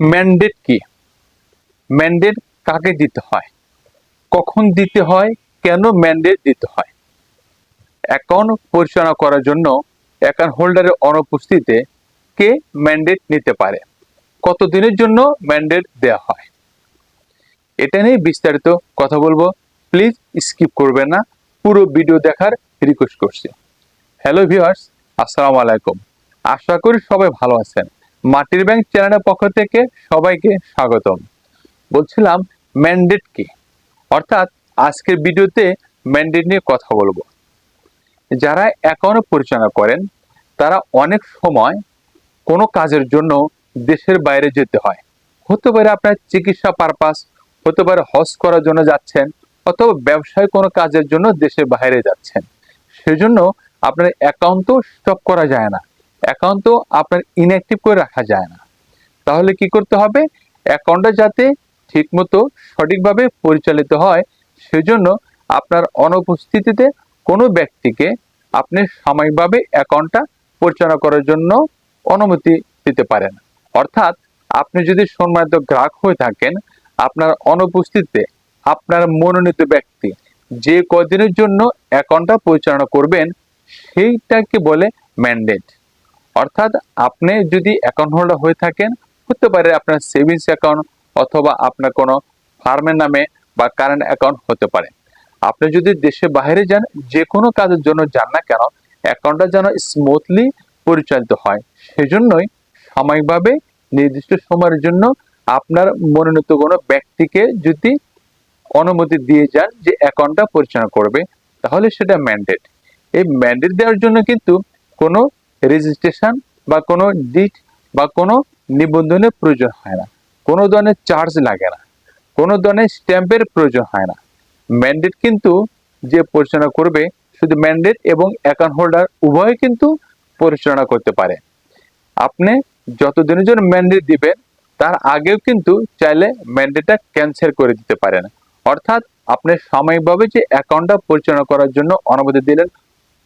Mandate কি? Mandate কাকে দিতে হয়? কখন দিতে হয়? কেন ম্যান্ডেট দিতে হয়? অ্যাকাউন্ট পরিচালনা করার জন্য অ্যাকাউন্ট হোল্ডারের অনুপস্থিতিতে কে ম্যান্ডেট নিতে পারে? কত দিনের জন্য ম্যান্ডেট দেওয়া হয়? এটা নিয়ে বিস্তারিত কথা বলব। প্লিজ স্কিপ করবেন না। পুরো ভিডিও দেখার রিকোয়েস্ট করছি। হ্যালো ভিউয়ার্স আসসালামু আলাইকুম। আশা করি সবাই ভালো আছেন। মাটির ব্যাংক চ্যানেলের পক্ষ থেকে সবাইকে স্বাগতম। বলছিলাম ম্যান্ডেট কি? অর্থাৎ আজকের ভিডিওতে ম্যান্ডেট নিয়ে কথা বলব। যারা অ্যাকাউন্ট পরিচালনা করেন, তারা অনেক সময় কোনো কাজের জন্য দেশের বাইরে যেতে হয়। হতে পারে আপনার চিকিৎসা পারপাস হতে পারে হজ করার জন্য যাচ্ছেন, অথবা ব্যবসায় কোনো কাজের জন্য দেশের বাইরে যাচ্ছেন। সেজন্য আপনার অ্যাকাউন্ট তো স্টপ করা যায় না। অ্যাকাউন্ট তো আপনার ইনঅ্যাক্টিভ করে রাখা যায় না। তাহলে কি করতে হবে? অ্যাকাউন্টটা যাতে ঠিকমতো সঠিকভাবে পরিচালিত হয়, সেজন্য আপনার অনুপস্থিতিতে কোনো ব্যক্তিকে আপনি সাময়িকভাবে অ্যাকাউন্টটা পরিচালনা করার জন্য অনুমতি দিতে পারেন। অর্থাৎ আপনি যদি সম্মানিত গ্রাহক হয়ে থাকেন, আপনার অনুপস্থিতিতে আপনার মনোনীত ব্যক্তি যে কদিনের জন্য অ্যাকাউন্টটা পরিচালনা করবেন, সেইটাকে বলে ম্যান্ডেট অর্থাৎ আপনি যদি অ্যাকাউন্ট হোল্ডার হয়ে থাকেন, হতে পারে আপনার সেভিংস অ্যাকাউন্ট অথবা আপনার কোনো ফার্মের নামে বা কারেন্ট অ্যাকাউন্ট হতে পারে। আপনি যদি দেশে বাইরে যান যে কোনো কাজের জন্য যান না কেন অ্যাকাউন্টটা যেন স্মুথলি পরিচালিত হয়। সেজন্যই সাময়িকভাবে, নির্দিষ্ট সময়ের জন্য আপনার মনোনীত কোনো ব্যক্তিকে যদি অনুমতি দিয়ে যান যে অ্যাকাউন্টটা পরিচালনা করবে, তাহলে সেটা ম্যান্ডেট এই ম্যান্ডেট দেওয়ার জন্য কিন্তু কোনো রেজিস্ট্রেশন বা কোনো ডিট বা কোনো নিবন্ধনের প্রয়োজন হয় না। কোনো ধরনের চার্জ লাগে না। কোনো ধরনের স্ট্যাম্পের প্রয়োজন হয় না। ম্যান্ডেট কিন্তু যে পরিচালনা করবে, শুধু ম্যান্ডেট এবং অ্যাকাউন্ট হোল্ডার উভয় কিন্তু পরিচালনা করতে পারে। আপনি যতদিনের জন্য ম্যান্ডেট দিবেন, তার আগেও কিন্তু চাইলে ম্যান্ডেটটা ক্যান্সেল করে দিতে পারেন। অর্থাৎ আপনি সাময়িকভাবে যে অ্যাকাউন্টটা পরিচালনা করার জন্য অনুমতি দিলেন,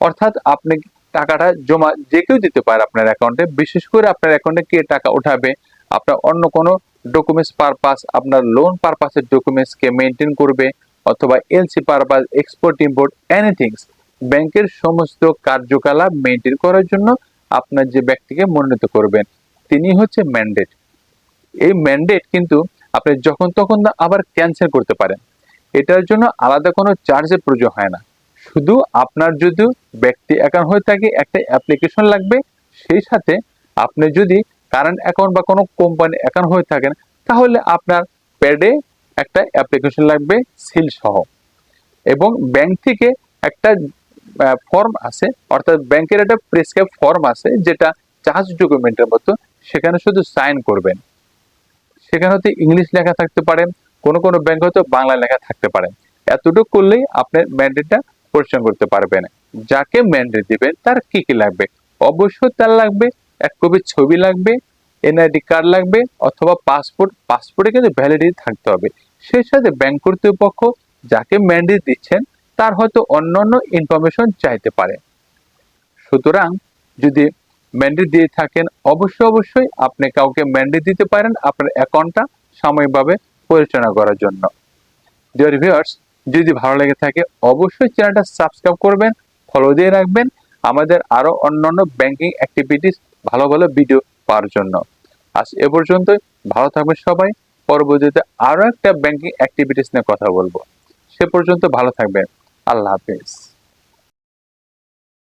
অর্থাৎ আপনি টাকাটা জমা যে কেউ দিতে পারে আপনার অ্যাকাউন্টে বিশেষ করে আপনার অ্যাকাউন্টে কে টাকা উঠাবে? আপনার অন্য কোনো ডকুমেন্টস পারপাস আপনার লোন পারপাসের ডকুমেন্টস কে মেনটেন করবে? অথবা LC purpose export import anythings ব্যাংকের সমস্ত কার্যকলাপ মেনটেন করার জন্য আপনার যে ব্যক্তিকে মনোনীত করবেন, তিনি হচ্ছে ম্যান্ডেট এই ম্যান্ডেট কিন্তু আপনি যখন তখন আবার ক্যান্সেল করতে পারেন। এটার জন্য আলাদা কোনো চার্জের প্রয়োজন হয় না। শুধু আপনার যদি ব্যক্তি অ্যাকাউন্ট হয়ে থাকে, একটা অ্যাপ্লিকেশন লাগবে, সেই সাথে আপনি যদি কারেন্ট অ্যাকাউন্ট বা কোনো কোম্পানি অ্যাকাউন্ট হয়ে থাকেন, তাহলে আপনার প্যাডে একটা অ্যাপ্লিকেশন লাগবে সিল সহ। এবং ব্যাংক থেকে একটা ফর্ম আছে, অর্থাৎ ব্যাংকের একটা প্রেসক্রাইব ফর্ম আছে, যেটা চার্জ ডকুমেন্টের মতো, সেখানে শুধু সাইন করবেন। সেখানে হয়তো ইংলিশ লেখা থাকতে পারে, কোনো কোনো ব্যাংক হয়তো বাংলা লেখা থাকতে পারে। এতটুকু করলেই আপনার ম্যান্ডেটটা পরিচালনা করতে পারবেন। যাকে ম্যান্ডেট দিবেন, তার কি কি লাগবে? অবশ্যই তার লাগবে, এক কপি ছবি লাগবে এনআইডি কার্ড লাগবে, অথবা পাসপোর্ট পাসপোর্টে কিন্তু ভ্যালিডিটি থাকতে হবে। সেই সাথে ব্যাংক কর্তৃপক্ষ যাকে ম্যান্ডেট দিচ্ছেন, তার হয়তো অন্যান্য ইনফরমেশন চাইতে পারে। সুতরাং, যদি ম্যান্ডেট দিয়ে থাকেন, অবশ্যই অবশ্যই আপনি কাউকে ম্যান্ডেট দিতে পারেন আপনার অ্যাকাউন্টটা সাময়িকভাবে পরিচালনা করার জন্য। ডিয়ার ভিউয়ার্স যদি ভালো লেগে থাকে, অবশ্যই চ্যানেলটা সাবস্ক্রাইব করবেন ফলো দিয়ে রাখবেন। আমাদের আরও অন্যান্য ব্যাংকিং অ্যাক্টিভিটিস ভালো ভালো ভিডিও পাওয়ার জন্য। আজ এ পর্যন্ত ভালো থাকবেন সবাই। পরবর্তীতে আরও একটা ব্যাংকিং অ্যাক্টিভিটিস নিয়ে কথা বলব। সে পর্যন্ত ভালো থাকবেন। আল্লাহ হাফিজ।